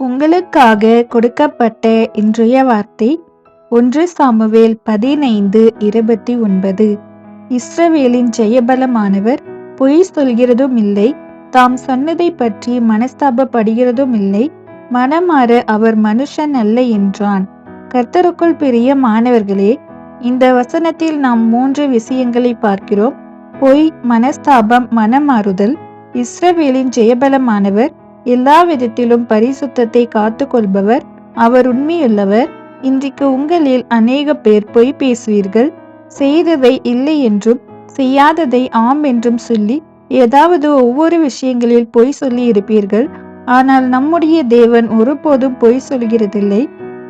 உங்களுக்காக கொடுக்கப்பட்ட இன்றைய வார்த்தை ஒன்று சாமுவேல் பதினைந்து இருபத்தி ஒன்பது. இஸ்ரவேலின் ஜெயபலமானவர் பொய் சொல்கிறதும் இல்லை தாம் சொன்னதை பற்றி மனஸ்தாபப்படுகிறதும் இல்லை மனமாற அவர் மனுஷன் அல்ல என்றான். கர்த்தருக்குள் பெரிய மாணவர்களே இந்த வசனத்தில் நாம் மூன்று விஷயங்களை பார்க்கிறோம். பொய் மனஸ்தாபம் மனமாறுதல் இஸ்ரவேலின் ஜெயபலமானவர் எல்லா விதத்திலும் பரிசுத்தத்தை காத்து கொள்பவர் அவர் உண்மையுள்ளவர். இன்றைக்கு உங்களில் அநேக பேர் பொய் பேசுவீர்கள். செய்ததை இல்லை என்றும் செய்யாததை ஆம் என்றும் சொல்லி ஏதாவது ஒவ்வொரு விஷயங்களில் பொய் சொல்லி இருப்பீர்கள். ஆனால் நம்முடைய தேவன் ஒருபோதும் பொய் சொல்கிறதில்லை.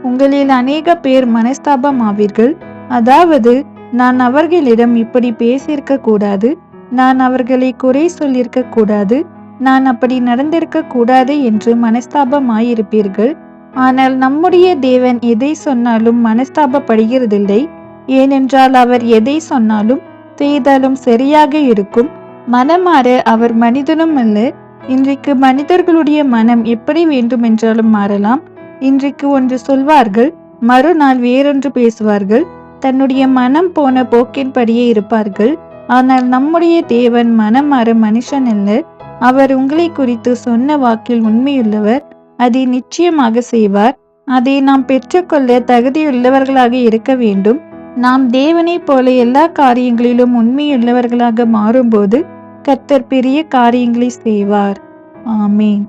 உங்களில் அநேக பேர் மனஸ்தாபம் ஆவீர்கள் அதாவது நான் அவர்களிடம் இப்படி பேசியிருக்க கூடாது. நான் அவர்களை குறை சொல்லியிருக்க கூடாது. நான் அப்படி நடந்திருக்க கூடாது என்று மனஸ்தாபமாயிருப்பீர்கள். ஆனால் நம்முடைய தேவன் எதை சொன்னாலும் மனஸ்தாபப்படுகிறதில்லை. ஏனென்றால் அவர் எதை சொன்னாலும் செய்தாலும் சரியாக இருக்கும். மனமாற அவர் மனிதனும் அல்ல. இன்றைக்கு மனிதர்களுடைய மனம் எப்படி வேண்டுமென்றாலும் மாறலாம். இன்றைக்கு ஒன்று சொல்வார்கள் மறுநாள் வேறொன்று பேசுவார்கள். தன்னுடைய மனம் போன போக்கின்படியே இருப்பார்கள். ஆனால் நம்முடைய தேவன் மனம் மாற மனுஷன் அல்ல. அவர் உங்களை குறித்து சொன்ன வாக்கில் உண்மையுள்ளவர். அதை நிச்சயமாக செய்வார். அதை நாம் பெற்றுக்கொள்ள தகுதியுள்ளவர்களாக இருக்க வேண்டும். நாம் தேவனைப் போல எல்லா காரியங்களிலும் உண்மையுள்ளவர்களாக மாறும்போது கர்த்தர் பெரிய காரியங்களை செய்வார். ஆமேன்.